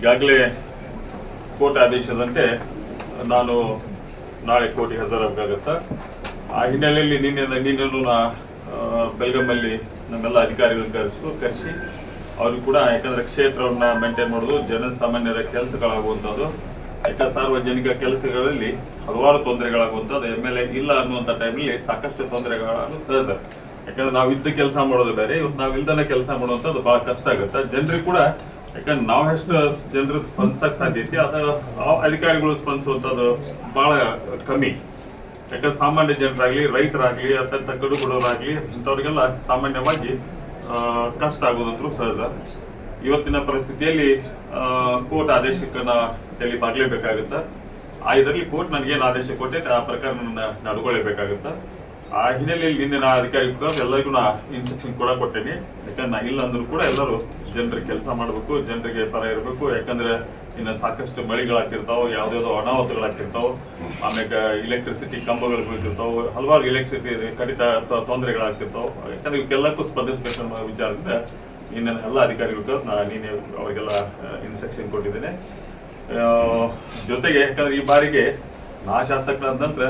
ಈಗಾಗಲೇ ಕೋರ್ಟ್ ಆದೇಶದಂತೆ ನಾನು ನಾಳೆ ಕೋರ್ಟಿಗೆ ಹಾಜರಾಗಬೇಕಾಗತ್ತ. ಆ ಹಿನ್ನೆಲೆಯಲ್ಲಿ ನಿನ್ನೆ ನಿನ್ನೆನೂ ನಾ ಬೆಳಗಮಲ್ಲಿ ನಮ್ಮೆಲ್ಲ ಅಧಿಕಾರಿಗಳನ್ನ ಕರೆಸು, ಕರೆಸಿ, ಅವ್ರಿಗೆ ಕೂಡ ಯಾಕಂದ್ರೆ ಕ್ಷೇತ್ರವನ್ನ ಮೇಂಟೈನ್ ಮಾಡೋದು ಜನಸಾಮಾನ್ಯರ ಕೆಲಸಗಳಾಗುವಂಥದ್ದು, ಯಾಕಂದ್ರೆ ಸಾರ್ವಜನಿಕ ಕೆಲಸಗಳಲ್ಲಿ ಹಲವಾರು ತೊಂದರೆಗಳಾಗುವಂಥದ್ದು, ಎಂ ಎಲ್ ಎ ಇಲ್ಲ ಅನ್ನುವಂಥ ಟೈಮಲ್ಲಿ ಸಾಕಷ್ಟು ತೊಂದರೆಗಳು ಸಹಜ ಯಾಕಂದ್ರೆ ನಾವು ಇದ್ದ ಕೆಲಸ ಮಾಡೋದು ಬೇರೆ, ಇವತ್ತು ನಾವು ಇಲ್ದನೆ ಕೆಲಸ ಮಾಡುವಂಥದ್ದು ಬಹಳ ಕಷ್ಟ ಆಗುತ್ತೆ. ಜನರಿಗೆ ಕೂಡ ಯಾಕಂದ್ರೆ ನಾವು ಎಷ್ಟು ಸ್ಪಂದಿಸಕ್ಕೆ ಸಾಧ್ಯ ಸಾಧ್ಯತೆ ಅದು ಅಧಿಕಾರಿಗಳು ಸ್ಪಂದಿಸುವಂಥದ್ದು ಬಹಳ ಕಮ್ಮಿ. ಯಾಕಂದ್ರೆ ಸಾಮಾನ್ಯ ಜನರಾಗ್ಲಿ, ರೈತರಾಗ್ಲಿ, ಅತ್ಯಂತ ಕಡು ಬಡವರಾಗ್ಲಿ, ಇಂಥವ್ರಿಗೆಲ್ಲ ಸಾಮಾನ್ಯವಾಗಿ ಕಷ್ಟ ಆಗೋದಂತೂ ಸಹಜ. ಇವತ್ತಿನ ಪರಿಸ್ಥಿತಿಯಲ್ಲಿ ಕೋರ್ಟ್ ಆದೇಶಕ್ಕೆ ನಾ ತಲೆ ಆ ಇದರಲ್ಲಿ ಕೋರ್ಟ್ ನನಗೇನು ಆದೇಶ ಕೊಟ್ಟೈತೆ, ಆ ಪ್ರಕಾರ ನನ್ನ ನಡ್ಕೊಳ್ಳೇಬೇಕಾಗುತ್ತೆ ಆ ಹಿನ್ನೆಲೆಯಲ್ಲಿ ನಿನ್ನೆ ನಾ ಅಧಿಕಾರಿ ಎಲ್ಲರಿಗೂ ನಾ ಇನ್ಸ್ಟ್ರಕ್ಷನ್ ಕೂಡ ಕೊಟ್ಟೇನೆ. ಯಾಕಂದ್ರೆ ನಾ ಇಲ್ಲ ಅಂದ್ರೂ ಕೂಡ ಎಲ್ಲರೂ ಜನರಿಗೆ ಕೆಲಸ ಮಾಡಬೇಕು, ಜನರಿಗೆ ಪರ ಇರಬೇಕು. ಯಾಕಂದ್ರೆ ಇನ್ನು ಸಾಕಷ್ಟು ಮಳೆಗಳಾಗ್ತಿರ್ತಾವ ಯಾವ್ದಾವ್ದೋ ಅನಾಹುತಗಳಾಗ್ತಿರ್ತಾವ. ಆಮೇಲೆ ಇಲೆಕ್ಟ್ರಿಸಿಟಿ ಕಂಬಗಳು ಬೀಳ್ತಿರ್ತಾವೆ. ಹಲವಾರು ಎಲೆಕ್ಟ್ರಿಸಿಟಿ ಕಡಿತ ಅಥವಾ ತೊಂದರೆಗಳಾಗ್ತಿರ್ತಾವ. ಯಾಕಂದ್ರೆ ಇವಕ್ಕೆಲ್ಲಕ್ಕೂ ಸ್ಪಂದಿಸಬೇಕು ಅನ್ನೋ ವಿಚಾರದಿಂದ ನಿನ್ನ ಎಲ್ಲ ಅಧಿಕಾರಿಗಳು ನಾ ನೀನೆ ಅವರಿಗೆಲ್ಲ ಇನ್ಸ್ಟ್ರಕ್ಷನ್ ಕೊಟ್ಟಿದ್ದೇನೆ. ಜೊತೆಗೆ ಯಾಕಂದ್ರೆ ಈ ಬಾರಿಗೆ ನಾ ಶಾಸಕರಾದ ನಂತರ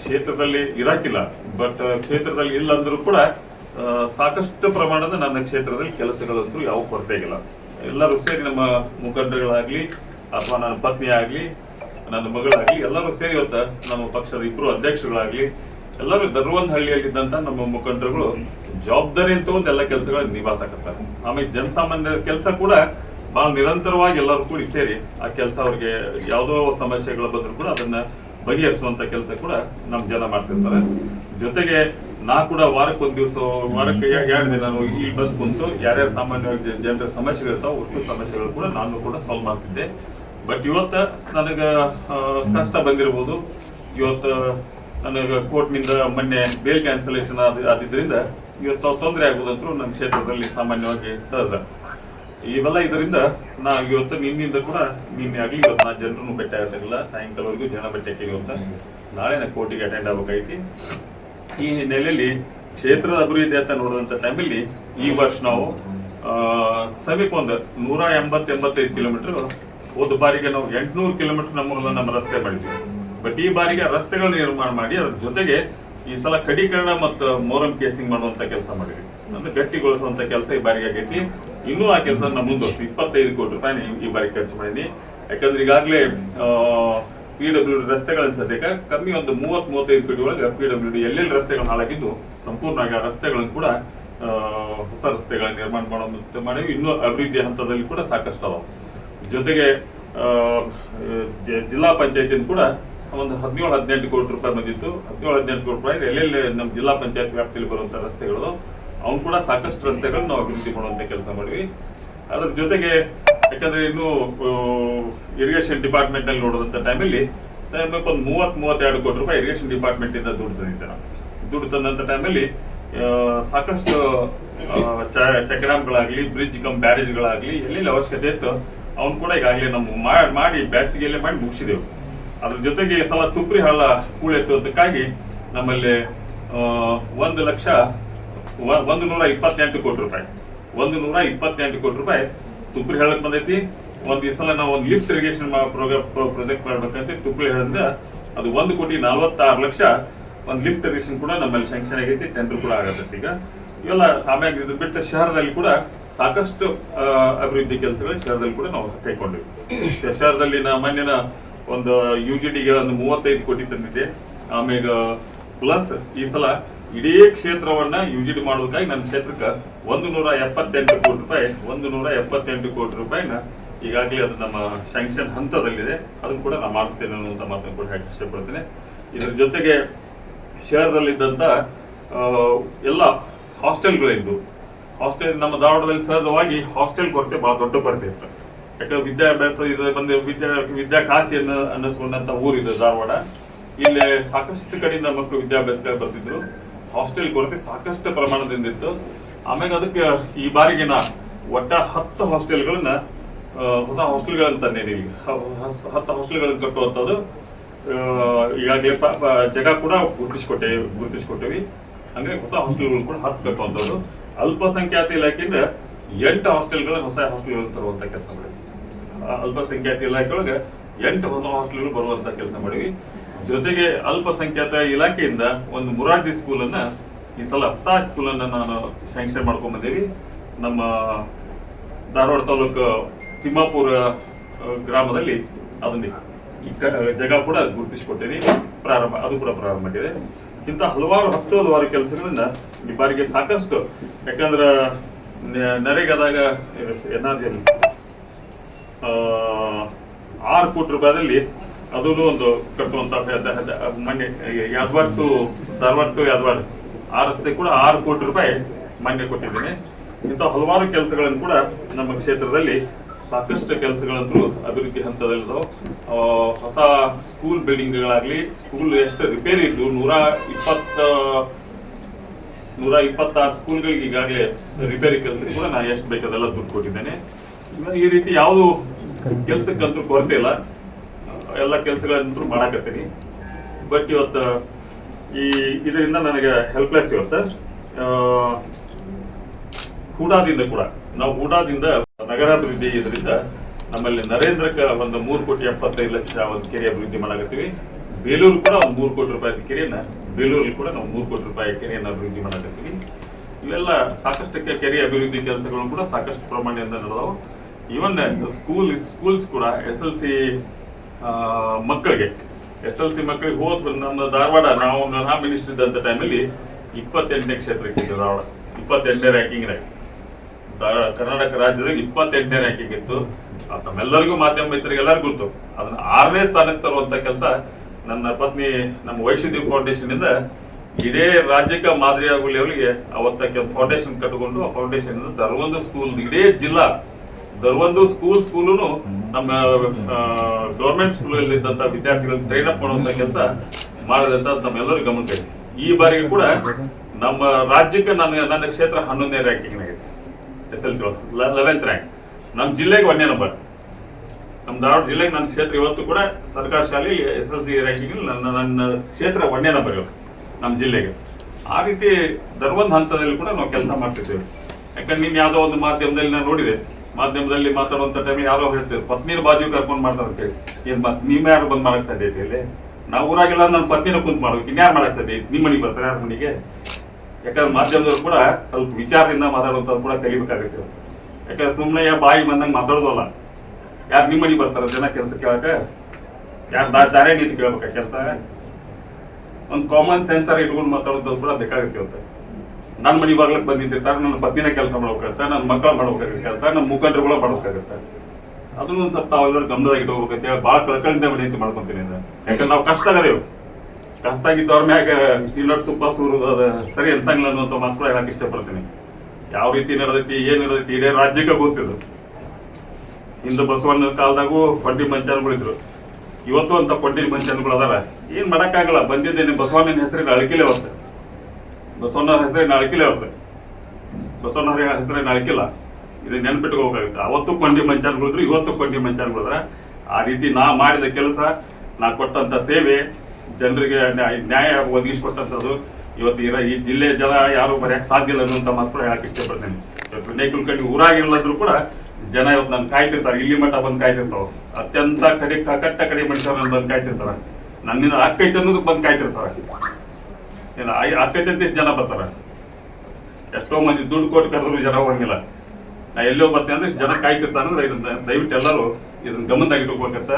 ಕ್ಷೇತ್ರದಲ್ಲಿ ಇರಾಕಿಲ್ಲ ಬಟ್ ಕ್ಷೇತ್ರದಲ್ಲಿ ಇಲ್ಲ ಅಂದ್ರೂ ಕೂಡ ಸಾಕಷ್ಟು ಪ್ರಮಾಣದ ನನ್ನ ಕ್ಷೇತ್ರದಲ್ಲಿ ಕೆಲಸಗಳಂತೂ ಯಾವ ಕೊರತೆ ಇಲ್ಲ ಎಲ್ಲರೂ ಸೇರಿ ನಮ್ಮ ಮುಖಂಡರುಗಳಾಗ್ಲಿ ಅಥವಾ ನನ್ನ ಪತ್ನಿ ಆಗ್ಲಿ, ನನ್ನ ಮಗಳಾಗ್ಲಿ, ಎಲ್ಲರೂ ಸೇರಿ ಇವತ್ತ ನಮ್ಮ ಪಕ್ಷದ ಇಬ್ರು ಅಧ್ಯಕ್ಷರುಗಳಾಗ್ಲಿ ಎಲ್ಲರೂ ದರ್ವಂದ್ ಹಳ್ಳಿಯಲ್ಲಿದ್ದಂತ ನಮ್ಮ ಮುಖಂಡರುಗಳು ಜವಾಬ್ದಾರಿ ಅಂತ ಒಂದು ಎಲ್ಲ ಕೆಲಸಗಳನ್ನ ನಿಭಾಯಿಸಕತ್ತಾರೆ. ಆಮೇಲೆ ಜನಸಾಮಾನ್ಯರ ಕೆಲಸ ಕೂಡ ಬಹಳ ನಿರಂತರವಾಗಿ ಎಲ್ಲರೂ ಕೂಡಿ ಸೇರಿ ಆ ಕೆಲಸ ಅವ್ರಿಗೆ ಯಾವುದೋ ಸಮಸ್ಯೆಗಳು ಬಂದರೂ ಕೂಡ ಅದನ್ನ ಬಗೆಹರಿಸುವಂತ ಕೆಲಸ ಕೂಡ ನಮ್ ಜನ ಮಾಡ್ತಿರ್ತಾರೆ. ಜೊತೆಗೆ ನಾ ಕೂಡ ವಾರಕ್ಕೆ ಒಂದ್ ದಿವಸ ವಾರಕ್ಕೆ ಎರಡು ದಿನ ಇಲ್ಲಿ ಬಂದು ಕುಂತು ಯಾರ್ಯಾರು ಸಾಮಾನ್ಯವಾಗಿ ಜನರ ಸಮಸ್ಯೆಗಳು ಇರ್ತಾವ ಅಷ್ಟು ಸಮಸ್ಯೆಗಳು ಕೂಡ ನಾನು ಕೂಡ ಸಾಲ್ವ್ ಮಾಡ್ತಿದ್ದೆ. ಬಟ್ ಇವತ್ತ ನನಗ ಕಷ್ಟ ಬಂದಿರಬಹುದು ಇವತ್ತು ನನಗೆ ಕೋರ್ಟ್ನಿಂದ ಮೊನ್ನೆ ಬೇಲ್ ಕ್ಯಾನ್ಸಲೇಷನ್ ಆದ ಆದಿದ್ರಿಂದ ಇವತ್ತು ತೊಂದರೆ ಆಗುದಂತೂ ನಮ್ಮ ಕ್ಷೇತ್ರದಲ್ಲಿ ಸಾಮಾನ್ಯವಾಗಿ ಸಹಜ. ಇವೆಲ್ಲ ಇದರಿಂದ ನಾ ಇವತ್ತು ನಿನ್ನಿಂದ ಕೂಡ ನಿನ್ನೆ ಆಗ್ಲಿ ಇವತ್ತು ನಾ ಜನರನ್ನು ಭೇಟಿ ಆಗತ್ತಿಲ್ಲ ಸಾಯಂಕಾಲವರೆಗೂ ಜನ ಭೇಟಿ ಆಗಿ ಅಂತ ನಾಳೆ ನಾ ಕೋರ್ಟಿಗೆ ಅಟೆಂಡ್ ಆಗ್ಬೇಕೈತಿ ಈ ಹಿನ್ನೆಲೆಯಲ್ಲಿ ಕ್ಷೇತ್ರದ ಅಭಿವೃದ್ಧಿ ಅಂತ ನೋಡುವಂತ ಟೈಮಲ್ಲಿ ಈ ವರ್ಷ ನಾವು ಸಮೀಪ ಒಂದು ನೂರ ಎಂಬತ್ತೆಂಬತ್ತೈದು ಕಿಲೋಮೀಟರ್ ಒಂದು ಬಾರಿಗೆ ನಾವು ಎಂಟುನೂರು ಕಿಲೋಮೀಟರ್ ನಮ್ಮ ನಮ್ಮ ರಸ್ತೆ ಮಾಡಿದ್ವಿ. ಬಟ್ ಈ ಬಾರಿಗೆ ರಸ್ತೆಗಳ ನಿರ್ಮಾಣ ಮಾಡಿ ಅದ್ರ ಜೊತೆಗೆ ಈ ಸಲ ಕಡೀಕರಣ ಮತ್ತು ಮೋರಂ ಕೇಸಿಂಗ್ ಮಾಡುವಂತ ಕೆಲಸ ಮಾಡಿದ್ವಿ. ಅಂದ್ರೆ ಗಟ್ಟಿಗೊಳಿಸುವಂತ ಕೆಲಸ ಈ ಬಾರಿಗೆ ಆಗೈತಿ. ಇನ್ನೂ ಆ ಕೆಲಸ ನಮ್ಮ ಮುಂದುವರ್ಸಿ ಇಪ್ಪತ್ತೈದು ಕೋಟಿ ರೂಪಾಯಿ ಈ ಬಾರಿ ಖರ್ಚು ಮಾಡಿ. ಯಾಕಂದ್ರೆ ಈಗಾಗಲೇ ಪಿ ಡಬ್ಲ್ಯೂ ಡಿ ರಸ್ತೆಗಳ ಸದ್ಯಕ್ಕೆ ಕಮ್ಮಿ ಒಂದು ಮೂವತ್ತ್, ಮೂವತ್ತೈದು ಕೋಟಿ ಒಳಗೆ ಪಿ ಡಬ್ಲ್ಯೂ ಡಿ ಎಲ್ಲೆಲ್ಲಿ ರಸ್ತೆಗಳು ಹಾಳಾಗಿದ್ದು, ಸಂಪೂರ್ಣವಾಗಿ ಆ ರಸ್ತೆಗಳನ್ನು ಕೂಡ ಹೊಸ ರಸ್ತೆಗಳ ನಿರ್ಮಾಣ ಮಾಡೋ ಮಾಡಿವಿ ಇನ್ನೂ ಅಭಿವೃದ್ಧಿ ಹಂತದಲ್ಲಿ ಕೂಡ ಸಾಕಷ್ಟು ಅವು ಜೊತೆಗೆ ಜಿಲ್ಲಾ ಪಂಚಾಯತಿನ ಕೂಡ ಒಂದು ಹದಿನೇಳು, ಹದಿನೆಂಟು ಕೋಟಿ ರೂಪಾಯಿ ಬಂದಿತ್ತು. ಹದಿನೇಳು, ಹದಿನೆಂಟು ಕೋಟಿ ರೂಪಾಯಿ ಎಲ್ಲೆಲ್ಲಿ ನಮ್ಮ ಜಿಲ್ಲಾ ಪಂಚಾಯತ್ ವ್ಯಾಪ್ತಿಯಲ್ಲಿ ಬರುವಂಥ ರಸ್ತೆಗಳು ಅವ್ನು ಕೂಡ ಸಾಕಷ್ಟು ರಸ್ತೆಗಳನ್ನ ನಾವು ಅಭಿವೃದ್ಧಿ ಮಾಡುವಂತ ಕೆಲಸ ಮಾಡಿವಿ ಅದ್ರ ಜೊತೆಗೆ, ಯಾಕಂದ್ರೆ ಇನ್ನು ಇರಿಗೇಷನ್ ಡಿಪಾರ್ಟ್ಮೆಂಟ್ನಲ್ಲಿ ನೋಡುವಂತ ಟೈಮಲ್ಲಿ ಸಮೀಪ ಒಂದು ಮೂವತ್ ಮೂವತ್ತೆರಡು ಕೋಟಿ ರೂಪಾಯಿ ಇರಿಗೇಷನ್ ಡಿಪಾರ್ಟ್ಮೆಂಟ್ ಇಂದ ದುಡ್ಡು ತಂದಿದ್ದೆ ದುಡ್ಡು ತಂದಂತ ಟೈಮಲ್ಲಿ ಸಾಕಷ್ಟು ಚೆಕ್ ಡ್ಯಾಮ್ಗಳಾಗ್ಲಿ ಬ್ರಿಡ್ಜ್ ಕಮ್ ಬ್ಯಾರೇಜ್ಗಳಾಗ್ಲಿ ಎಲ್ಲೆಲ್ಲಿ ಅವಶ್ಯಕತೆ ಇತ್ತು, ಅವ್ನು ಕೂಡ ಈಗಾಗಲೇ ನಾವು ಮಾಡಿ ಬ್ಯಾಚ್ಗೆಲ್ಲೇ ಮಾಡಿ ಮುಗಿಸಿದೆವು. ಅದ್ರ ಜೊತೆಗೆ ಸಲ ತುಪ್ರಿ ಹಳ್ಳ ಕೂಳೆತ್ತುವುದಕ್ಕಾಗಿ ನಮ್ಮಲ್ಲಿ ಒಂದು ಲಕ್ಷ ಒಂದು ನೂರ ಇಪ್ಪತ್ತೆಂಟು ಕೋಟಿ ರೂಪಾಯಿ. ಒಂದು ನೂರ ಇಪ್ಪತ್ತೆಂಟು ಕೋಟಿ ರೂಪಾಯಿ ತುಪ್ಪಳಿ ಹೇಳಕ್ ಬಂದೈತಿ. ಒಂದ್ ಈ ಸಲ ನಾವು ಒಂದು ಲಿಫ್ಟ್ ಇರಿಗೇಷನ್ ಪ್ರಾಜೆಕ್ಟ್ ಮಾಡ್ಬೇಕಂತ ತುಪ್ಪಳಿ ಹೇಳಿದ್ರೆ ಅದು ಒಂದು ಕೋಟಿ ನಲವತ್ತಾರು ಲಕ್ಷ ಒಂದು ಲಿಫ್ಟ್ ಇರಿಗೇಷನ್ ಕೂಡ ನಮ್ಮಲ್ಲಿ ಸ್ಯಾಂಕ್ಷನ್ ಆಗೈತಿ ಟೆಂಡರ್ ಕೂಡ ಆಗತ್ತೆ ಈಗ. ಇವೆಲ್ಲ ಆಮ್ಯಾಗ ಇದು ಬಿಟ್ಟು ಶಹರದಲ್ಲಿ ಕೂಡ ಸಾಕಷ್ಟು ಅಭಿವೃದ್ಧಿ ಕೆಲಸಗಳು ಶಹರದಲ್ಲಿ ಕೂಡ ನಾವು ಕೈಕೊಂಡಿವಿ ಶ- ಶಹರದಲ್ಲಿ ನಾ ಮಣ್ಣಿನ ಒಂದು ಯು ಜಿ ಡಿಗೆ ಒಂದು ಮೂವತ್ತೈದು ಕೋಟಿ ತಂದಿದೆ ಆಮ್ಯಾಗ ಪ್ಲಸ್ ಈ ಸಲ ಇಡೀ ಕ್ಷೇತ್ರವನ್ನ ಯೂಜಿಡ್ ಮಾಡೋದಕ್ಕಾಗಿ ನನ್ನ ಕ್ಷೇತ್ರಕ್ಕೆ ಒಂದು ನೂರ ಎಪ್ಪತ್ತೆಂಟು ಕೋಟಿ ರೂಪಾಯಿ ಒಂದು ನೂರ ಎಪ್ಪತ್ತೆಂಟು ಕೋಟಿ ರೂಪಾಯಿನ ಈಗಾಗಲೇ ಅದು ನಮ್ಮ ಸ್ಯಾಂಕ್ಷನ್ ಹಂತದಲ್ಲಿದೆ. ಅದನ್ನು ಕೂಡ ನಾನು ಮಾಡಿಸ್ತೇನೆ ಅನ್ನುವಂಥ ಮಾತನ್ನು ಕೂಡ ಹೇಳಕ್ಕೆ ಇಷ್ಟಪಡ್ತೇನೆ. ಇದ್ರ ಜೊತೆಗೆ ಶಹರದಲ್ಲಿದ್ದಂಥ ಎಲ್ಲ ಹಾಸ್ಟೆಲ್ಗಳಿದ್ದು ಹಾಸ್ಟೆಲ್ ನಮ್ಮ ಧಾರವಾಡದಲ್ಲಿ ಸಹಜವಾಗಿ ಹಾಸ್ಟೆಲ್ ಕೊರತೆ ಬಹಳ ದೊಡ್ಡ ಕೊರತೆ ಇತ್ತು. ಯಾಕಂದ್ರೆ ವಿದ್ಯಾಭ್ಯಾಸ ಇದು ಬಂದು ವಿದ್ಯಾ ವಿದ್ಯಾಕಾಶಿ ಕಾಸಿಯನ್ನು ಅನ್ನಿಸ್ಕೊಂಡಂತ ಊರಿದೆ ಧಾರವಾಡ. ಇಲ್ಲಿ ಸಾಕಷ್ಟು ಕಡೆಯಿಂದ ಮಕ್ಕಳು ವಿದ್ಯಾಭ್ಯಾಸಕ್ಕೆ ಬರ್ತಿದ್ರು. ಹಾಸ್ಟೆಲ್ ಕೊರತೆ ಸಾಕಷ್ಟು ಪ್ರಮಾಣದಿಂದ ಇತ್ತು. ಆಮೇಲೆ ಅದಕ್ಕೆ ಈ ಬಾರಿಗೆ ನಾ ಒಟ್ಟ ಹತ್ತು ಹಾಸ್ಟೆಲ್ಗಳನ್ನ ಹೊಸ ಹಾಸ್ಟೆಲ್ಗಳನ್ನ ತಂದೇನೆ ಹತ್ತು ಹಾಸ್ಟೆಲ್ಗಳನ್ನ ಕಟ್ಟುವಂಥದ್ದು ಈಗ ಈಗಾಗಲೇ ಜಾಗ ಕೂಡ ಗುರುತಿಸ್ಕೊಟ್ಟೇವಿ ಗುರುತಿಸ್ಕೊಟ್ಟೇವಿ. ಹಂಗಾಗಿ ಹೊಸ ಹಾಸ್ಟೆಲ್ಗಳು ಕೂಡ ಹತ್ತು ಕಟ್ಟುವಂಥದ್ದು. ಅಲ್ಪಸಂಖ್ಯಾತ ಇಲಾಖೆಯಿಂದ ಎಂಟು ಹಾಸ್ಟೆಲ್ಗಳ ಹೊಸ ಹಾಸ್ಟೆಲ್ಗಳು ತರುವಂಥ ಕೆಲಸ ಮಾಡಿದ್ವಿ. ಅಲ್ಪಸಂಖ್ಯಾತ ಇಲಾಖೆಯೊಳಗೆ ಎಂಟು ಹೊಸ ಹಾಸ್ಟೆಲ್ಗಳು ಬರುವಂತ ಕೆಲಸ ಮಾಡಿವಿ ಜೊತೆಗೆ ಅಲ್ಪಸಂಖ್ಯಾತ ಇಲಾಖೆಯಿಂದ ಒಂದು ಮುರಾರ್ಜಿ ಸ್ಕೂಲನ್ನು ಈ ಸಲ ಹೊಸ ಸ್ಕೂಲನ್ನು ನಾನು ಸ್ಯಾಂಕ್ಷನ್ ಮಾಡ್ಕೊಂಡ್ ಬಂದೀವಿ. ನಮ್ಮ ಧಾರವಾಡ ತಾಲೂಕು ತಿಮ್ಮಾಪುರ ಗ್ರಾಮದಲ್ಲಿ ಅದನ್ನ ಈ ಜಾಗ ಕೂಡ ಗುರುತಿಸಿಕೊಟ್ಟಿನಿ. ಪ್ರಾರಂಭ, ಅದು ಕೂಡ ಪ್ರಾರಂಭ ಆಗಿದೆ. ಇಂಥ ಹಲವಾರು ಹತ್ತು ಹಲವಾರು ಕೆಲಸಗಳನ್ನ ಈ ಬಾರಿಗೆ ಸಾಕಷ್ಟು, ಯಾಕಂದ್ರೆ ನರೇಗಾದಾಗ ಏನಾದ್ರು ಆರು ಕೋಟಿ ರೂಪಾಯಿದಲ್ಲಿ ಅದೂ ಒಂದು ಕಟ್ಟುವಂತ ಮೊನ್ನೆ ಯಾದವಾಡ ಟು ಧಾರವಾಡ ಟು ಯಾದವಾಡ, ಆ ರಸ್ತೆ ಕೂಡ ಆರು ಕೋಟಿ ರೂಪಾಯಿ ಮೊನ್ನೆ ಕೊಟ್ಟಿದ್ದೇನೆ. ಇಂಥ ಹಲವಾರು ಕೆಲಸಗಳನ್ನು ಕೂಡ ನಮ್ಮ ಕ್ಷೇತ್ರದಲ್ಲಿ ಸಾಕಷ್ಟು ಕೆಲಸಗಳಂತೂ ಅಭಿವೃದ್ಧಿ ಹಂತದಲ್ಲಿದ್ದಾವೆ ಹೊಸ ಸ್ಕೂಲ್ ಬಿಲ್ಡಿಂಗ್ಗಳಾಗ್ಲಿ, ಸ್ಕೂಲ್ ಎಷ್ಟು ರಿಪೇರಿ ಇದ್ದು ನೂರ ಇಪ್ಪತ್ತ, ನೂರ ಇಪ್ಪತ್ತಾರು ಸ್ಕೂಲ್ಗಳಿಗೆ ಈಗಾಗಲೇ ರಿಪೇರಿ ಕೆಲಸಕ್ಕೆ ಕೂಡ ನಾನು ಎಷ್ಟು ಬೇಕಾದೆಲ್ಲ ದುಡ್ಡು ಕೊಟ್ಟಿದ್ದೇನೆ. ಈ ರೀತಿ ಯಾವುದು ಕೆಲಸಕ್ಕಂತೂ ಕೊರತೆ ಇಲ್ಲ. ಎಲ್ಲ ಕೆಲಸಗಳಂತೂ ಮಾಡಾಕತ್ತೀನಿ. ಬಟ್ ಇವತ್ತು, ಈ ಇದರಿಂದ ನನಗೆ ಹೆಲ್ಪ್ಲೆಸ್ ಇವತ್ತು. ಹೂಡಾದಿಂದ ಕೂಡ, ನಾವು ಹೂಡಾದಿಂದ ನಗರಾಭಿವೃದ್ಧಿ ಇದರಿಂದ ನಮ್ಮಲ್ಲಿ ನರೇಂದ್ರಕ್ಕೆ ಒಂದು ಮೂರು ಕೋಟಿ ಎಪ್ಪತ್ತೈದು ಲಕ್ಷ ಒಂದು ಕೆರೆ ಅಭಿವೃದ್ಧಿ ಮಾಡಾಕತ್ತೀವಿ. ಬೇಲೂರು ಕೂಡ ಒಂದು ಮೂರು ಕೋಟಿ ರೂಪಾಯಿ ಕೆರೆಯನ್ನ, ಬೇಲೂರಲ್ಲಿ ಕೂಡ ನಾವು ಮೂರು ಕೋಟಿ ರೂಪಾಯಿ ಕೆರೆಯನ್ನು ಅಭಿವೃದ್ಧಿ ಮಾಡಾಕತ್ತೀವಿ. ಇವೆಲ್ಲ ಸಾಕಷ್ಟು ಕೆರೆ ಅಭಿವೃದ್ಧಿ ಕೆಲಸಗಳು ಕೂಡ ಸಾಕಷ್ಟು ಪ್ರಮಾಣದಿಂದ ನಡೆದವು. ಇವನ್ ಸ್ಕೂಲ್ ಸ್ಕೂಲ್ಸ್ ಕೂಡ ಎಸ್ ಎಲ್ ಸಿ ಮಕ್ಕಳಿಗೆ, ಎಸ್ ಎಲ್ ಸಿ ಮಕ್ಕಳಿಗೆ ಹೋದ್ ನಮ್ಮ ಧಾರವಾಡ, ನಾವು ನಾ ಮಿನಿಸ್ಟರ್ ಇದ್ದಂತ ಟೈಮಲ್ಲಿ ಇಪ್ಪತ್ತೆಂಟನೇ ಕ್ಷೇತ್ರಕ್ಕೆ ಇತ್ತು ಧಾರವಾಡ. ಇಪ್ಪತ್ತೆಂಟನೇ ರ್ಯಾಂಕಿಂಗ್ ದ- ಕರ್ನಾಟಕ ರಾಜ್ಯದಾಗ ಇಪ್ಪತ್ತೆಂಟನೇ ರ್ಯಾಂಕಿಂಗ್ ಇತ್ತು. ತಮ್ಮೆಲ್ಲರಿಗೂ ಮಾಧ್ಯಮ ಮಿತ್ರರಿಗೆ ಎಲ್ಲರಿಗೂ ಗೊತ್ತು. ಅದನ್ನ ಆರನೇ ಸ್ಥಾನಕ್ಕೆ ತರುವಂತ ಕೆಲಸ ನನ್ನ ಪತ್ನಿ, ನಮ್ಮ ವೈಶುದ್ಧಿ ಫೌಂಡೇಶನ್ ಇಂದ ಇಡೇ ರಾಜ್ಯಕ್ಕೆ ಮಾದರಿ ಆಗೋ ಲೆವೆಲ್ಗೆ ಅವತ್ತಕ್ಕೆ ಫೌಂಡೇಶನ್ ಕಟ್ಟಿಕೊಂಡು ಆ ಫೌಂಡೇಶನ್ ಇಂದ ದರ್ವೊಂದು ಸ್ಕೂಲ್ ಇಡೀ ಜಿಲ್ಲಾ ದರ್ವೊಂದು ಸ್ಕೂಲ್ ಸ್ಕೂಲು ನಮ್ಮ ಗೌರ್ಮೆಂಟ್ ಸ್ಕೂಲ್ ಇದ್ದಂತ ವಿದ್ಯಾರ್ಥಿಗಳು ಟ್ರೈನ್ ಅಪ್ ಮಾಡುವಂತ ಕೆಲಸ ಮಾಡಿದಂತ ನಮ್ಮೆಲ್ಲರೂ ಗಮನಕ್ಕೆ. ಈ ಬಾರಿಗೆ ಕೂಡ ನಮ್ಮ ರಾಜ್ಯಕ್ಕೆ ನನ್ನ ನನ್ನ ಕ್ಷೇತ್ರ ಹನ್ನೊಂದನೇ ರ್ಯಾಂಕಿಂಗ್ ಆಗೈತೆ S L C eleventh rank ನಮ್ಮ ಜಿಲ್ಲೆಗೆ ಒಂದೇ ನಂಬರ್ ನಮ್ಮ ಧಾರವಾಡ ಜಿಲ್ಲೆಗೆ ನನ್ನ ಕ್ಷೇತ್ರ ಇವತ್ತು ಕೂಡ ಸರ್ಕಾರಿ ಶಾಲೆ ಎಸ್ ಎಲ್ ಸಿ ರ್ಯಾಂಕಿಂಗ್ ನನ್ನ ನನ್ನ ಕ್ಷೇತ್ರ ಒಂದೇ ನಂಬರ್ ಇವತ್ತು ನಮ್ಮ ಜಿಲ್ಲೆಗೆ. ಆ ರೀತಿ ದರ್ವಂದ್ ಹಂತದಲ್ಲಿ ಕೂಡ ನಾವು ಕೆಲಸ ಮಾಡ್ತಿದ್ದೇವೆ. ಯಾಕಂದ್ರೆ ನೀನ್ ಯಾವ್ದೋ ಒಂದು ಮಾಧ್ಯಮದಲ್ಲಿ ನಾನು ನೋಡಿದೆ. ಮಾಧ್ಯಮದಲ್ಲಿ ಮಾತಾಡುವಂತ ಟೈಮ್ ಯಾರೋ ಹೇಳ್ತಾರೆ ಪತ್ನಿನ ಬಾಜು ಕರ್ಕೊಂಡು ಮಾಡ್ತಾರೆ ಅಂತ ಹೇಳಿ ಏನ್ ಮತ್ ನೀವ್ ಯಾರು ಬಂದ್ ಮಾಡಕ್ ಸಾಧ್ಯ ಐತೆ ಇಲ್ಲಿ? ನಾವು ಊರಾಗೆಲ್ಲ ನನ್ನ ಪತ್ನಿನ ಕುಂತ್ ಮಾಡ್ಬೇಕು ಇನ್ಯಾರು ಮಾಡಕ್ ಸಾಧ್ಯ ನಿಮ್ಮ ಮನೆಗೆ ಬರ್ತಾರೆ ಯಾರ ಮನೆಗೆ? ಯಾಕಂದ್ರೆ ಮಾಧ್ಯಮದವ್ರು ಕೂಡ ಸ್ವಲ್ಪ ವಿಚಾರದಿಂದ ಮಾತಾಡುವಂಥದ್ದು ಕೂಡ ಕಲಿಬೇಕಾಗುತ್ತೆ. ಯಾಕಂದ್ರೆ ಸುಮ್ಮನೆ ಬಾಯಿ ಬಂದಂಗೆ ಮಾತಾಡೋದಲ್ಲ, ಯಾರು ನಿಮ್ಮ ಮನೆಗೆ ಬರ್ತಾರೆ ಜನ ಕೆಲಸ ಕೇಳಕ ಯಾರು ದಾರೆ ನಿಂತು ಕೇಳ್ಬೇಕಾ ಕೆಲಸ? ಒಂದು ಕಾಮನ್ ಸೆನ್ಸರ್ ಇಟ್ಕೊಂಡು ಮಾತಾಡೋದು ಕೂಡ ಬೇಕಾಗಿರುತ್ತೆ ನನ್ನ ಮನೆ ಬಾಗ್ಲಕ್ಕೆ ಬಂದಿರ್ತಾರೆ ನನ್ನ ಪತ್ನಿನ ಕೆಲಸ ಮಾಡ್ಬೇಕಾಗತ್ತೆ, ನನ್ನ ಮಕ್ಕಳ ಮಾಡ್ಬೇಕಾಗತ್ತೆ ಕೆಲಸ ನಮ್ಮ ಮುಖಂಡರುಗಳ ಮಾಡ್ಬೇಕಾಗತ್ತೆ. ಅದನ್ನ ಒಂದ್ ಸ್ವಲ್ಪ ತಾವೆಲ್ಲರೂ ಗಮನದಾಗ ಇಟ್ಕೋಬೇಕಂತ ಹೇಳಿ ಭಾಳ ಕಳ್ಕಳಿಂದ ವಿನಂತಿ ಮಾಡ್ಕೊಂತೀನಿ. ಯಾಕಂದ್ರೆ ನಾವು ಕಷ್ಟ ಆಗದೇವು ಕಷ್ಟ ಆಗಿದ್ದವ್ರ ಮ್ಯಾಗ ಇನ್ನೊಟ್ಟು ತುಪ್ಪ ಸೂರುದು ಅದ ಸರಿ ಅನ್ಸಂಗಿಲ್ಲ ಅನ್ನೋ ಮಾತು ಕೂಡ ಹೇಳಕ್ ಇಷ್ಟಪಡ್ತೀನಿ. ಯಾವ ರೀತಿ ನಡೆದೈತಿ, ಏನ್ ನಡೆದೈತಿ, ಇಡೀ ರಾಜ್ಯಕ್ಕೆ ಗೊತ್ತಿದ್ರು ಹಿಂದೆ ಬಸವಣ್ಣ ಕಾಲದಾಗೂ ಪಡ್ಡಿ ಮಂಚಾನ್ಗಳಿದ್ರು ಇವತ್ತು ಅಂತ ಪಡ್ಡಿ ಮಂಚಾನ್ಗಳು ಅದಾರ. ಏನ್ ಮಾಡಕ್ಕಾಗಲ್ಲ, ಬಂದಿದ್ದೇನೆ ಬಸವಣ್ಣನ ಹೆಸರಿನ ಅಳಕಿಲೆ ಹೊತ್ತೆ ಬಸವಣ್ಣನ ಹೆಸರಿನ ಅಳಕಿಲೆ ಇರುತ್ತೆ ಬಸವಣ್ಣವ್ರ ಹೆಸರೇ ಅಳಕಿಲ್ಲ ಇದು ನೆನ್ಪಿಟ್ಕೋಬೇಕಾಗುತ್ತೆ ಅವತ್ತು ಕೊಂಡಿ ಮಂಚಾನ್ಗಳಿದ್ರು ಇವತ್ತು ಕೊಂಡಿ ಮಂಚಾನ್ಗಳಿದ್ರೆ ಆ ರೀತಿ ನಾ ಮಾಡಿದ ಕೆಲಸ, ನಾ ಕೊಟ್ಟಂತ ಸೇವೆ, ಜನರಿಗೆ ನ್ಯಾಯ- ಒದಗಿಸ್ಕೊಟ್ಟಂಥದ್ದು. ಇವತ್ತು ಇರೋ ಈ ಜಿಲ್ಲೆಯ ಜನ ಯಾರು ಬರೆಯಕ್ ಸಾಧ್ಯ ಇಲ್ಲ ಅನ್ನುವಂತ ಮಾತು ಹೇಳಕ್ ಇಷ್ಟಪಡ್ತೇನೆ. ಇವತ್ತು ವಿನಯ್ ಕುಲಕರ್ಣಿ ಊರಾಗಿಲ್ಲದ್ರು ಕೂಡ ಜನ ಇವತ್ತು ನನ್ ಕಾಯ್ತಿರ್ತಾರೆ. ಇಲ್ಲಿ ಮಟ್ಟ ಬಂದು ಕಾಯ್ತಿರ್ತಾವೆ. ಅತ್ಯಂತ ಕಡೆ ಕಟ್ಟ ಕಡೆ ಮನುಷ್ಯರು ಬಂದು ಕಾಯ್ತಿರ್ತಾರೆ. ನನ್ನಿಂದ ಅಕ್ಕೈತೆ ಅನ್ನೋದು ಬಂದು ಕಾಯ್ತಿರ್ತಾರ. ಏನ ಅಕ್ಕೈತೆ ಅಂತ ಜನ ಬರ್ತಾರ. ಎಷ್ಟೋ ಮಂದಿ ದುಡ್ಡು ಕೊಟ್ಟು ಕರೆದ್ರು ಜನ ಹೋಗಂಗಿಲ್ಲ. ನಾ ಎಲ್ಲೋ ಬರ್ತೇನೆ ಅಂದ್ರೆ ಜನ ಕಾಯ್ತಿರ್ತಾರ ಅಂದ್ರೆ ಇದನ್ನ ದಯವಿಟ್ಟು ಎಲ್ಲರೂ ಇದನ್ನ ಗಮನದಾಗ ಇಟ್ಕೋಬೇಕಂತ.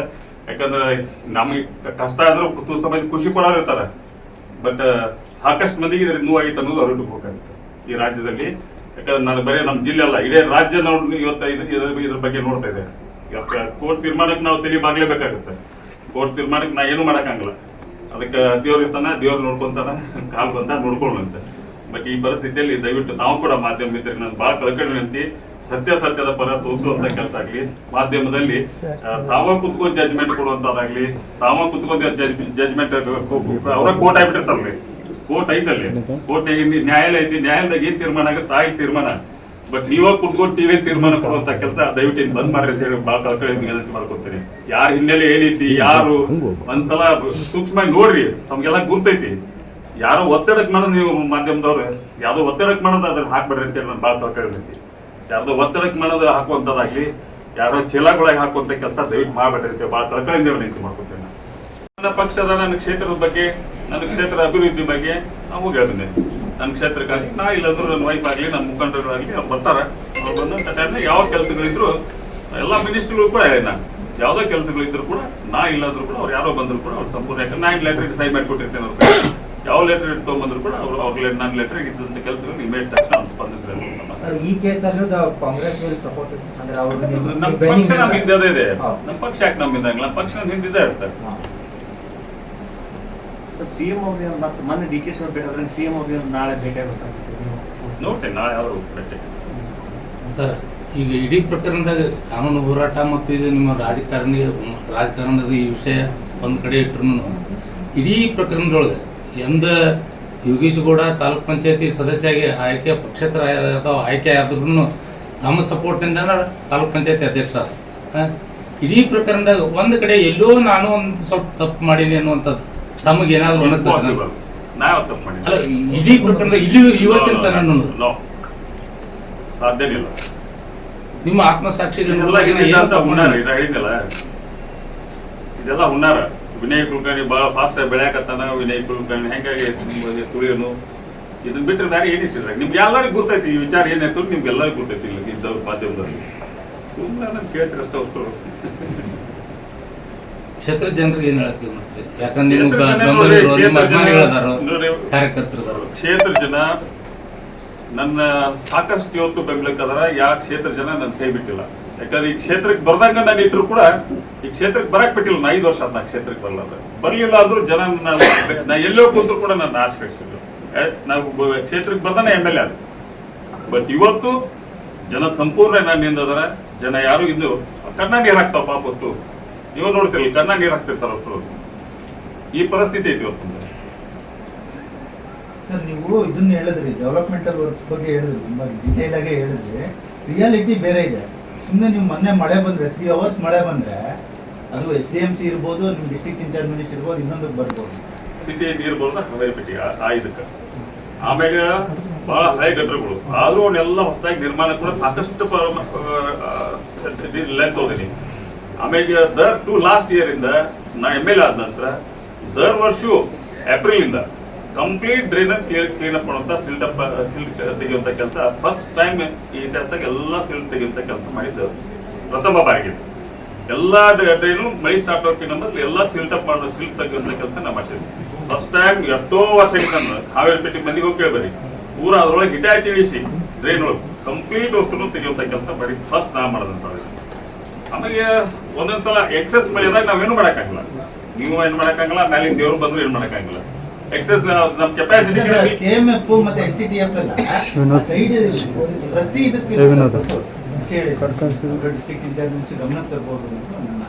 ಯಾಕಂದ್ರೆ ನಮಗೆ ಕಷ್ಟ ಆದ್ರೂ ಸಮಯ ಖುಷಿ ಇರ್ತಾರ ಬಟ್, ಸಾಕಷ್ಟು ಮಂದಿಗೆ ಇದ್ರ ನೋವಾಗಿತ್ತು ಅನ್ನೋದು ಹೊರಟುಕೋಬೇಕಾಗುತ್ತೆ ಈ ರಾಜ್ಯದಲ್ಲಿ. ಯಾಕಂದ್ರೆ ನಾನು ಬರೀ ನಮ್ಮ ಜಿಲ್ಲೆ ಅಲ್ಲ, ಇಡೀ ರಾಜ್ಯ ನೋಡಿ, ಇವತ್ತು ಇದು- ಇದ್ರ ಬಗ್ಗೆ ನೋಡ್ತಾ ಇದೆ ಕೋರ್ಟ್ ತೀರ್ಮಾನಕ್ಕೆ ನಾವು ತಲೆ ಬಾಗ್ಲೇಬೇಕಾಗುತ್ತೆ. ಕೋರ್ಟ್ ತೀರ್ಮಾನಕ್ಕೆ ನಾ ಏನು ಮಾಡೋಕ್ಕಾಗಲ್ಲ. ಅದಕ್ಕೆ ದೇವ್ರ ಇರ್ತಾನ ದೇವ್ರ ನೋಡ್ಕೊಂತಾನ ಕಾಲ್ ಬಂತ ನೋಡ್ಕೊಳ್ಳಂತೆ ಬಟ್ ಈ ಪರಿಸ್ಥಿತಿಯಲ್ಲಿ ದಯವಿಟ್ಟು ನಾವು ಕೂಡ ಮಾಧ್ಯಮ ಮಿತ್ರರಿಗೆ ನಾನು ಬಹಳ ಕಳ್ಕೊಂಡು ಸತ್ಯ ಸತ್ಯದ ಪರ ತೋರಿಸುವಂತ ಕೆಲಸ ಆಗ್ಲಿ. ಮಾಧ್ಯಮದಲ್ಲಿ ತಾವ ಕುತ್ಕೊಂಡು ಜಜ್ಮೆಂಟ್ ಕೊಡುವಂತದಾಗ್ಲಿ ತಾವ ಕುತ್ಕೊಂಡು ಜಜ್ಮೆಂಟ್ ಅವರ ಕೋರ್ಟ್ ಆಗ್ಬಿಟ್ಟಿರ್ತಾರಲ್ರಿ ಕೋರ್ಟ್ ಐತಲ್ಲಿ. ಕೋರ್ಟ್ ನ್ಯಾಯಾಲಯ ಐತಿ ನ್ಯಾಯಾಲಯದಾಗ ಏನ್ ತೀರ್ಮಾನ ಆಗುತ್ತೆ ತಾಯಿ ತೀರ್ಮಾನ. ಬಟ್ ನೀವಾಗ ಕುತ್ಕೊಂಡು ಟಿವಿ ತೀರ್ಮಾನ ಕೊಡುವಂತ ಕೆಲಸ ದಯವಿಟ್ಟು ಇನ್ ಬಂದ್ ಮಾಡ್ರಿ ಅಂತ ಹೇಳಿ ಬಹಳ ಕಳ್ಕಳಿ ವಿನಂತಿ ಮಾಡ್ಕೊತೀನಿ ಯಾರ ಹಿನ್ನೆಲೆ ಏನೈತಿ ಯಾರು ಒಂದ್ಸಲ ಸೂಕ್ಷ್ಮ ನೋಡ್ರಿ, ತಮ್ಗೆಲ್ಲ ಗುರ್ತೈತಿ. ಯಾರೋ ಒತ್ತಡಕ್ಕೆ ಮಾಡೋದು ನೀವು ಮಾಧ್ಯಮದವ್ರು, ಯಾವ್ದೋ ಒತ್ತಡಕ್ಕೆ ಮಾಡೋದು ಅದನ್ನ ಹಾಕ್ಬೇಡ್ರಿ ಅಂತ ಹೇಳಿ ನಾನು ಬಹಳ ಕಳ್ಕಳಿ ಯಾರ್ದೋ ಒತ್ತಡಕ್ಕೆ ಮಾಡೋದು ಹಾಕುವಂಥದ್ದಾಗ್ಲಿ ಯಾರೋ ಚೀಲಗಳಾಗಿ ಹಾಕುವಂತ ಕೆಲಸ ದಯವಿಟ್ಟು ಮಾಡ್ಬೇಡ್ರಿ ಅಂತ ಬಹಳ ಕಳ್ಕಳಿಂದ ವಿನಂತಿ ಮಾಡ್ಕೊತೇನೆ ನಾನು. ನನ್ನ ಪಕ್ಷದ, ನನ್ನ ಕ್ಷೇತ್ರದ ಬಗ್ಗೆ, ನನ್ನ ಕ್ಷೇತ್ರದ ಅಭಿವೃದ್ಧಿ ಬಗ್ಗೆ ನಾವು ಹೇಳ್ತೀನಿ. ನನ್ನ ಕ್ಷೇತ್ರಕ್ಕಾಗಿ ನಾ ಇಲ್ಲಾಂದ್ರೂ ನನ್ನ ವೈಫ್ ಆಗಲಿ ನನ್ನ ಮುಖಂಡರು ಆಗಲಿ ಅವ್ರು ಬರ್ತಾರೆ. ಅವ್ರು ಬಂದಂಥ ಟೈಮ್ನಾಗ ಯಾವ ಕೆಲಸಗಳಿದ್ರು ಎಲ್ಲ ಮಿನಿಸ್ಟ್ರಿಗಳು ಕೂಡ ಹೇಳಿ ಯಾವ್ದೋ ಕೆಲಸಗಳಿದ್ರು ಕೂಡ ನಾ ಇಲ್ಲಾಂದ್ರೂ ಕೂಡ ಅವ್ರು ಯಾರೋ ಬಂದ್ರು ಕೂಡ ಅವ್ರು ಸಂಪೂರ್ಣ ಯಾಕಂದ್ರೆ ನಾನು ಲೆಟ್ರಿಗೆ ಸೈನ್ ಮಾಡಿಕೊಟ್ಟಿರ್ತೇನೆ ಅವ್ರು. ಯಾವ ಲೆಟರ್ ತೊಗೊಂಬಂದ್ರು ಕೂಡ ಅವ್ರು ಅವ್ರ ನನ್ನ ಲೆಟರ್ ಇದ್ದಂಥ ಕೆಲಸಗಳು ಇಮೇಟ್ ತಕ್ಷಣ ಅವ್ನು ಸ್ಪಂದಿಸಿದ್ರೆ ಈ ಕೇಸಲ್ಲೂ ಕಾಂಗ್ರೆಸ್ ಮೇಲೆ ಸಪೋರ್ಟ್ ನಮ್ಮ ಪಕ್ಷ ನಮ್ಮ ಹಿಂದೆ ಅದೇ ಇದೆ. ನಮ್ಮ ಪಕ್ಷ ಯಾಕೆ ನಮ್ಮ ಹಿಂದೆ ಪಕ್ಷ ನಮ್ಮ ಹಿಂದಿದೆ ಇರುತ್ತೆ. ಹಾ. ಸರ್ ಸಿ ಎಂ ಅವ್ರಿಗೆ ಮತ್ತೆ ಮೊನ್ನೆ ಡಿ ಕೆ ಸಿ ಅವ್ರು ಭೇಟಿ ಸಿ ಎಂ ಅವ್ರಿಗೆ ನಾಳೆ ಭೇಟಿ ಸಾಧ್ಯತೆ. ನಾಳೆ ಅವರು ಭೇಟಿ ಸರ್ ಈಗ ಇಡೀ ಪ್ರಕರಣದಾಗ ಕಾನೂನು ಹೋರಾಟ ಮತ್ತು ಇದು ನಿಮ್ಮ ರಾಜಕಾರಣಿ ರಾಜಕಾರಣದ ಈ ವಿಷಯ ಒಂದು ಕಡೆ ಇಟ್ಟರು ಇಡೀ ಪ್ರಕರಣದೊಳಗೆ ಎಂದ ಯೋಗೀಶ್ ಗೌಡ ತಾಲೂಕ್ ಪಂಚಾಯತಿ ಸದಸ್ಯಾಗಿ ಆಯ್ಕೆ ಪಕ್ಷೇತರ ಅಥವಾ ಆಯ್ಕೆ ಆದ್ರೂ ತಮ್ಮ ಸಪೋರ್ಟ್ನಿಂದ ತಾಲೂಕ್ ಪಂಚಾಯತಿ ಅಧ್ಯಕ್ಷ ಆದ. ಆ? ಇಡೀ ಪ್ರಕರಣದಾಗ ಒಂದು ಕಡೆ ಎಲ್ಲೋ ನಾನು ಒಂದು ಸ್ವಲ್ಪ ತಪ್ಪು ಮಾಡೀನಿ ಅನ್ನುವಂಥದ್ದು ತಮಗೆ ಏನಾದರೂ ಅನಿಸ್ತದೆ. ನಾ ಯಾವತ್ತು ತಪ್ಪು ಮಾಡಿಲ್ಲ ಅಲ್ಲ ಇಡೀ ಪ್ರಕರಣದಾಗ ಇಲ್ಲಿ ಇವತ್ತಿನ ತನಕ No. ಸಾಧ್ಯ ಇಲ್ಲ. ನಿಮ್ಮ ಆತ್ಮಸಾಕ್ಷಿ ಇದೆಲ್ಲ ಇಲ್ಲ ಅಂತ ಹುನ್ನಾರ ಇದು ಹೇಳಿದ್ನಲ್ಲ ಇದೆಲ್ಲ ಹುನ್ನಾರ. ವಿನಯ್ ಕುಲಕರ್ಣಿ ಬಹಳ ಫಾಸ್ಟ್ ಆಗಿ ಬೆಳೆಯಕತ್ತಾನ ವಿನಯ್ ಕುಲಕರ್ಣಿ ಹೆಂಗಾಗಿ ತುಳಿಯೋನು? ಇದನ್ನ ಬಿಟ್ಟರೆ ಬೇರೆ ಏನಿತ್ತಿಲ್ಲ ನಿಮ್ಗೆ ಎಲ್ಲರಿಗೂ ಗೊತ್ತೈತಿ ಈ ವಿಚಾರ ಏನಾಯ್ತು ನಿಮ್ಗೆ ಎಲ್ಲರಿಗೂ ಗೊತ್ತೈತಿ ಇಲ್ಲ ಇದ್ದವ್ರ ಮಾಧ್ಯಮದಲ್ಲಿ. ಸುಮ್ಮನೆ ನಾನು ಕೇಳ್ತೀರಿ ಅಷ್ಟೇ ಅಷ್ಟು. ಕ್ಷೇತ್ರ ಜನರಿಗೆ ಏನ್ ಹೇಳಕ್ಕೆ ಮಾಡ್ತೀವಿ ಯಾಕಂದ್ರೆ ನಿಮ್ಮ ಕ್ಷೇತ್ರ ಜನ ನಿಮ್ಮ ಕ್ಷೇತ್ರ ನನ್ನ ಸಾಕಷ್ಟು ಇವತ್ತು ಬೆಂಬಲಕ್ಕದಾರ ಯಾವ ಕ್ಷೇತ್ರ ಜನ ನನ್ನ ಕೈ ಬಿಟ್ಟಿಲ್ಲ. ಯಾಕಂದ್ರೆ ಈ ಕ್ಷೇತ್ರಕ್ಕೆ ಬರ್ದಂಗ ನಾನು ಇಟ್ರು ಕೂಡ ಈ ಕ್ಷೇತ್ರಕ್ಕೆ ಬರಕ್ ಬಿಟ್ಟಿಲ್ಲ. ನಾ ಐದು ವರ್ಷ ಆದ ನಾ ಕ್ಷೇತ್ರಕ್ಕೆ ಬರಲ್ಲ ಬರ್ಲಿಲ್ಲ ಆದ್ರೂ ಜನ ನಾ ಎಲ್ಲೋ ಕೂತ್ರು ಕೂಡ ನನ್ನ ಆಶ್ರಯಿಸಿದ್ರು. ನಾವು ಕ್ಷೇತ್ರಕ್ಕೆ ಬರ್ದಾನೆ ಎಂ ಎಲ್ ಎ ಬಟ್ ಇವತ್ತು ಜನ ಸಂಪೂರ್ಣ ನನ್ನಿಂದ ಅದರ. ಜನ ಯಾರು ಇದ್ದು ಕಣ್ಣ ನೀರು ಹಾಕ್ತಾವ ಪಾಪ ನೀವು ನೋಡ್ತಿರಲ್ಲ ಕಣ್ಣ ನೀರು ಹಾಕ್ತಿರ್ತಾರ ಅಷ್ಟು ಈ ಪರಿಸ್ಥಿತಿ ಐತಿ ಇವತ್ತು ಸರ್ ನೀವು ಇದನ್ನ ಹೇಳಿದ್ರಿ ಡೆವಲಪ್ಮೆಂಟಲ್ ವರ್ಕ್ಸ್ ಬಗ್ಗೆ ಹೇಳಿದ್ರಿ ತುಂಬಾ ಡೀಟೇಲ್ ಆಗಿ ಹೇಳಿದ್ರಿ ರಿಯಾಲಿಟಿ ಬೇರೆ ಇದೆ ಸುಮ್ಮನೆ ನೀವು ಮೊನ್ನೆ ಮಳೆ ಬಂದ್ರೆ ತ್ರೀ ಅವರ್ಸ್ ಮಳೆ ಬಂದ್ರೆ ಅದು ಎಸ್ ಡಿ ಎಂ ಸಿ ಇರ್ಬೋದು ನಿಮ್ ಡಿಸ್ಟ್ರಿಕ್ಟ್ ಇನ್ಚಾರ್ಜ್ ಮಿನಿಸ್ಟರ್ ಇರ್ಬೋದು ಇನ್ನೊಂದಕ್ಕೆ ಬರ್ಬೋದು ಸಿಟಿ ನೀರು ಬರೋದ ಹವೇಪೇಟೆ ಆ ಇದಕ್ಕೆ ಆಮೇಲೆ ಬಹಳ ಹಳೆ ಗಟ್ಟರುಗಳು ಆದ್ರೂ ಅವನ್ನೆಲ್ಲ ಹೊಸದಾಗಿ ನಿರ್ಮಾಣ ಕೂಡ ಸಾಕಷ್ಟು ಲೆಂತ್ ಹೋದಿನಿ ಆಮೇಲೆ ದರ್ ಟು ಲಾಸ್ಟ್ ಇಯರ್ ಇಂದ ನಾ ಎಂ ಎಲ್ ಆದ ನಂತರ ದರ್ ವರ್ಷವೂ ಏಪ್ರಿಲ್ ಇಂದ ಕಂಪ್ಲೀಟ್ ಡ್ರೈನ್ ಕ್ಲೀನ್ ಅಪ್ ಮಾಡುವಂತ ಸಿಲ್ಟ್ ಅಪ್ ಸಿಲ್ಟ್ ತೆಗೆಯುವಂತ ಕೆಲಸ. ಫಸ್ಟ್ ಟೈಮ್ ಈ ಇತಿಹಾಸದಾಗ ಎಲ್ಲ ಸಿಲ್ಟ್ ತೆಗೆಯುವಂತ ಕೆಲಸ ಮಾಡಿದ್ದು ಪ್ರಥಮ ಬಾರಿಗೆ. ಎಲ್ಲ ಡ್ರೈನು ಮಳೆ ಸ್ಟಾರ್ಟ್ ಹೋಗ್ತೀನಿ ಮೊದಲು ಎಲ್ಲ ಸಿಲ್ಟ್ ಅಪ್ ಮಾಡೋ ಸಿಲ್ಟ್ ತೆಗೆಯುವಂತ ಕೆಲಸ ನಾ ಮಾಡಿದ್ವಿ ಫಸ್ಟ್ ಟೈಮ್ ಎಷ್ಟೋ ವರ್ಷಕ್ಕೆ ಹಾವೇರಿ ಹಾವೇರಿಪೇಟೆ ಮಂದಿಗೆ ಹೋಗಿ ಕೇಳ್ಬರಿ ಊರ ಅದ್ರೊಳಗೆ ಹಿಟಾಚಿ ಇಳಿಸಿ ಡ್ರೈನ್ ಒಳಗೆ. ಕಂಪ್ಲೀಟ್ ಅಷ್ಟು ತೆಗೆಯುವಂತ ಕೆಲಸ ಮಾಡಿ ಫಸ್ಟ್ ನಾ ಮಾಡೋದಂತ ಆಮೇಲೆ ಒಂದೊಂದ್ಸಲ ಎಕ್ಸೆಸ್ ಮಳೆದಾಗ ನಾವೇನು ಮಾಡಕ್ಕಾಗಲ್ಲ. ನೀವು ಏನ್ ಮಾಡಕ್ಕಾಗಲ್ಲ ಮೇಲಿನ ದೇವ್ರು ಬಂದ್ರು ಏನ್ ಮಾಡಕ್ಕಾಗಲ್ಲ. ಎಕ್ಸೆಸ್ ನಮ್ ಕೆಪಾಸಿಟಿ ಕೆ ಎಂ ಎಫ್ ಮತ್ತೆ ಎನ್ ಟಿ ಟಿ ಎಫ್ ಎಲ್ಲ ಸೈಡ್ ಪ್ರತಿ ಇದಕ್ಕೆ ಹೇಳಿ ಡಿಸ್ಟ್ರಿಕ್ಟ್ ಇನ್ಚಾರ್ಜ್ ಗಮನಕ್ಕೆ ಅಂತ ನನ್ನ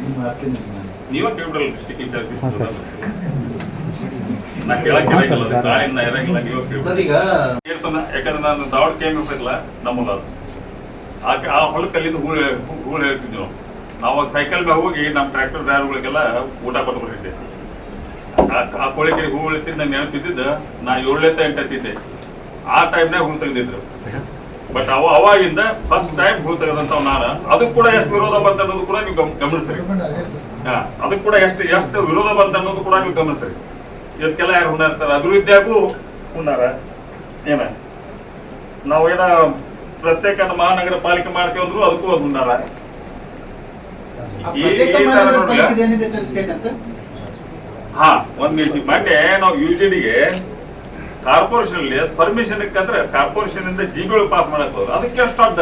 ನಿಮ್ಮ ನೀವೇ ಕೇಳ್ಬಿಡಲ್ಲ ಡಿಸ್ಟಿಕ್ ಇನ್ಚಾರ್ಜ್ ನಾ ಕೇಳಕ್ಕೆ ಇರಂಗಿಲ್ಲ ನೀವೇ ಸರ್ ಕೇಳ್ಬಿಡಿ ಈಗ ಯಾಕಂದ್ರೆ ನಾನು ದಾವಡ್ ಇಲ್ಲ ನಮ್ಮಲ್ಲ ಆ ಆ ಹೊಲಕ್ಕಲ್ಲಿಂದ ಹೂಳು ಹೂಳು ಹೇಳ್ತಿದ್ವಿ ನಾವು. ನಾವು ಸೈಕಲ್ ಮೇಲೆ ಹೋಗಿ ನಮ್ಮ ಟ್ರ್ಯಾಕ್ಟರ್ ಡ್ರೈವರ್ಗಳಿಗೆಲ್ಲ ಊಟ ಕೊಟ್ಟು ಬರ್ತಿದ್ದೆ ಆ- ಕೋಳಿಕೆರೆ ಹೂ ಉಳಿತಿದ್ದು ನಾನು ನೆನಪಿದ್ದಿದ್ದು ನಾ ಏಳನೇತ ಎಂಟತ್ತಿದ್ದೆ ಆ ಟೈಮ್ನಾಗ ಹೂ ತೆಗೆದಿದ್ರು. ಬಟ್ ಅವ ಅವಾಗಿಂದ ಫಸ್ಟ್ ಟೈಮ್ ಹೂ ತೆಗೆದಂತ ನಾನು. ಅದಕ್ಕೆ ಕೂಡ ಎಷ್ಟು ವಿರೋಧ ಬಂತ ಅನ್ನೋದು ಕೂಡ ನೀವು ಗಮ್- ಗಮನಿಸ್ರಿ. ಹಾ ಅದಕ್ಕೆ ಕೂಡ ಎಷ್ಟು ಎಷ್ಟು ವಿರೋಧ ಬಂತ ಅನ್ನೋದು ಕೂಡ ನೀವು ಗಮನಿಸ್ರಿ. ಇದಕ್ಕೆಲ್ಲ ಯಾರು ಹುನ್ನಾರ ಇರ್ತಾರೆ ಅಭಿವೃದ್ಧಿಯಾಗೂ ಹುಣ್ಣಾರ. ಏನ? ನಾವೇನ ಪ್ರತ್ಯೇಕ ಮಹಾನಗರ ಪಾಲಿಕೆ ಮಾಡ್ತೀವಿ ಅಂದ್ರು ಅದಕ್ಕೂ ಸರ್ ಸ್ಟೇಟಸ್ ಹಾ ಒಂದ್ ನಿಮಿಷ ಮೊನ್ನೆ ನಾವು ಯು ಜಿ ಡಿಗೆ ಕಾರ್ಪೊರೇಷನ್ ಅಲ್ಲಿ ಪರ್ಮಿಷನ್ ಅಂದ್ರೆ ಕಾರ್ಪೊರೇಷನ್ ಇಂದ ಜಿ ಬಿ ಪಾಸ್ ಮಾಡಕ್ ಹೋದ್ರು. ಅದಕ್ಕೆ ಎಷ್ಟು ಅಡ್ಡ.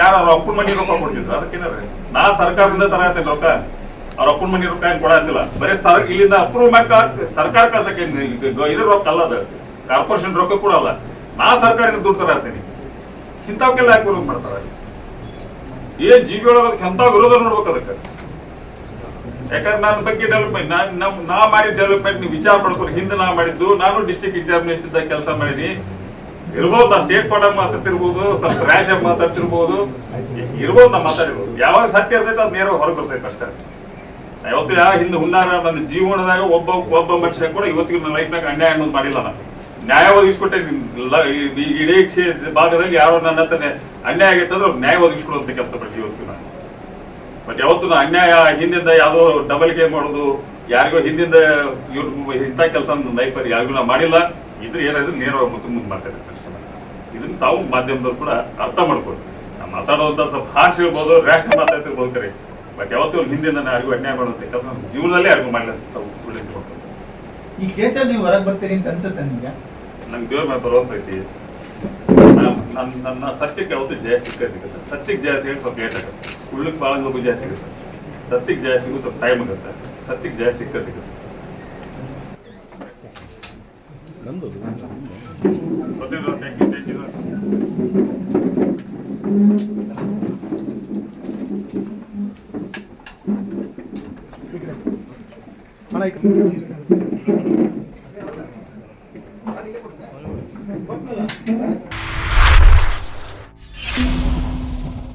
ಯಾರ ಅವ್ರ ಅಪ್ಪನ ಮನಿ ರೊಕ್ಕ ಕೊಡ್ತಿದ್ರು? ಅದಕ್ಕೇನಾರ ನಾ ಸರ್ಕಾರದಿಂದ ತರತ್ತೇನೆ ರೊಕ್ಕ. ಅವ್ರ ಅಪ್ಪನ ಮನಿ ರೊಕ್ಕ ಏನ್ ಕೊಡಾತಿಲ್ಲ ಬರೀ ಸರ್ ಇಲ್ಲಿಂದ ಅಪ್ರೂವ್ ಮಾಡಿ ಸರ್ಕಾರ ಕಳ್ಸಕ್ಕೆ ಇದ್ರ ರೊಕ್ಕ ಅಲ್ಲ ಅದು. ಕಾರ್ಪೊರೇಷನ್ ರೊಕ್ಕ ಕೊಡಲ್ಲ ನಾ ಸರ್ಕಾರದಿಂದ ದುಡ್ಡು ತರತ್ತೀನಿ ಇಂಥವಕ್ಕೆಲ್ಲ ಯಾಕೆ ವಿರೋಧ ಮಾಡ್ತಾರೆ ಏನ್ ಜೀವಿ ಒಳಗೆ ಎಂತ ವಿರೋಧ ನೋಡ್ಬೇಕು ಅದಕ್ಕೆ? ಯಾಕಂದ್ರೆ ನನ್ನ ಬಗ್ಗೆ ಡೆವಲಪ್ಮೆಂಟ್ ನಾನು ನಮ್ ನಾ ಮಾಡಿದ ಡೆವಲಪ್ಮೆಂಟ್ ನೀವು ವಿಚಾರ ಮಾಡ್ಕೊಂಡು ಹಿಂದೆ ನಾ ಮಾಡಿದ್ದು, ನಾನು ಡಿಸ್ಟ್ರಿಕ್ಟ್ ಎಕ್ಸಾಮಿನೇಷನ್ ಇದ್ದಾಗ ಕೆಲಸ ಮಾಡಿನಿ. ಇರ್ಬೋದು, ನಾ ಸ್ಟೇಟ್ ಫಾರ್ಡ್ ಮಾತಾಡ್ತಿರ್ಬೋದು, ಸ್ವಲ್ಪ ರ್ಯಾಶ್ ಆಗಿ ಮಾತಾಡ್ತಿರ್ಬೋದು. ಇರ್ಬೋದು, ನಾ ಮಾತಾಡಿರ್ಬೋದು ಯಾವಾಗ ಸತ್ಯ ಇರ್ತೈತೆ ಅದು ನೇರವಾಗಿ ಹೊರಗೆ ಬರ್ತೈತೆ ಅಷ್ಟೇ. ಯಾವತ್ತು ಯಾವ ಹಿಂದೆ ಹುನ್ನಾರ, ನನ್ನ ಜೀವನದಾಗ ಒಬ್ಬ ಒಬ್ಬ ಮನುಷ್ಯ ಕೂಡ ಇವತ್ತಿಗೆ ನನ್ನ ಲೈಫ್ನಾಗ ಅನ್ಯಾಯ ಅನ್ನೋದು ಮಾಡಿಲ್ಲ ನಾನು. ನ್ಯಾಯ ಒದಗಿಸ್ಕೊಟ್ಟೆ ಇಡೀ ಕ್ಷೇ- ಭಾಗದಲ್ಲಿ ಯಾರೋ ನನ್ನ ಹತ್ರ ಅನ್ಯಾಯ ಆಗೈತೆ ಅಂದ್ರೆ ನ್ಯಾಯ ಒದಗಿಸ್ಕೊಡುವಂತ ಕೆಲಸ ಪಡ್ತೀವಿ ಇವತ್ತು ನಾನು. ಬಟ್ ಯಾವತ್ತು ಅನ್ಯಾಯ ಹಿಂದಿಂದ ಯಾವುದೋ ಡಬಲ್ ಗೇಮ್ ಮಾಡೋದು, ಯಾರಿಗೋ ಹಿಂದಿಂದ ಇವ್ರು ಇಂಥ ಕೆಲಸ ಲೈಫಲ್ಲಿ ಯಾರಿಗೂ ನಾ ಮಾಡಿಲ್ಲ. ಇದ್ರೆ ಏನಾದ್ರು ನೇರವಾಗಿ ಮುಂದೆ ಮುಂದೆ ಮಾಡ್ತಾರೆ ಇದನ್ನ ತಾವು ಮಾಧ್ಯಮದವ್ರು ಕೂಡ ಅರ್ಥ ಮಾಡ್ಕೊಳ್ಳಿ. ನಾವು ಮಾತಾಡೋಂಥ ಸ್ವಲ್ಪ ಹಾರ್ಶ್ ಇರ್ಬೋದು ರ್ಯಾಶ್ ಮಾತಾಡ್ತಿರ್ಬೋದು ಬರ್ತಾರೆ ಬಟ್ ಯಾವತ್ತೂ ಹಿಂದಿಂದ ನಾನು ಯಾರಿಗೂ ಅನ್ಯಾಯ ಮಾಡುವಂಥ ಕೆಲಸ ಜೀವನದಲ್ಲೇ ಯಾರಿಗೂ ಮಾಡಿಲ್ಲ ತಾವು ಈ ಕೇಸಲ್ಲಿ ನೀವು ಹೊರಗೆ ಬರ್ತೀರಿ ಅಂತ ಅನ್ಸುತ್ತೆ ನಿಮಗೆ? ನಂಗೆ ದೇವ್ರ ಮೇಲೆ ಭರವಸೆ ಐತಿ. ನಾನ್- ನನ್ನ ನನ್ನ ಸತ್ಯಕ್ಕೆ ಯಾವತ್ತು ಜಯ ಸಿಕ್ಕತ್ತೆ ಸತ್ಯಕ್ಕೆ ಜಯ ಸಿಗೋದು ಸ್ವಲ್ಪ ಲೇಟ್ ಆಗುತ್ತೆ. ಉಳ್ಳಕ್ಕೆ ಭಾಳ ಹೋಗಿ ಜಯ ಸಿಗುತ್ತೆ. ಸತ್ಯಕ್ಕೆ ಜಯ ಸಿಗೋದು ಸ್ವಲ್ಪ ಟೈಮ್ ಆಗುತ್ತೆ. ಸತ್ಯಕ್ಕೆ ಜಯ ಸಿಕ್ಕ ಸಿಗುತ್ತೆ. ಅಣ್ಣ.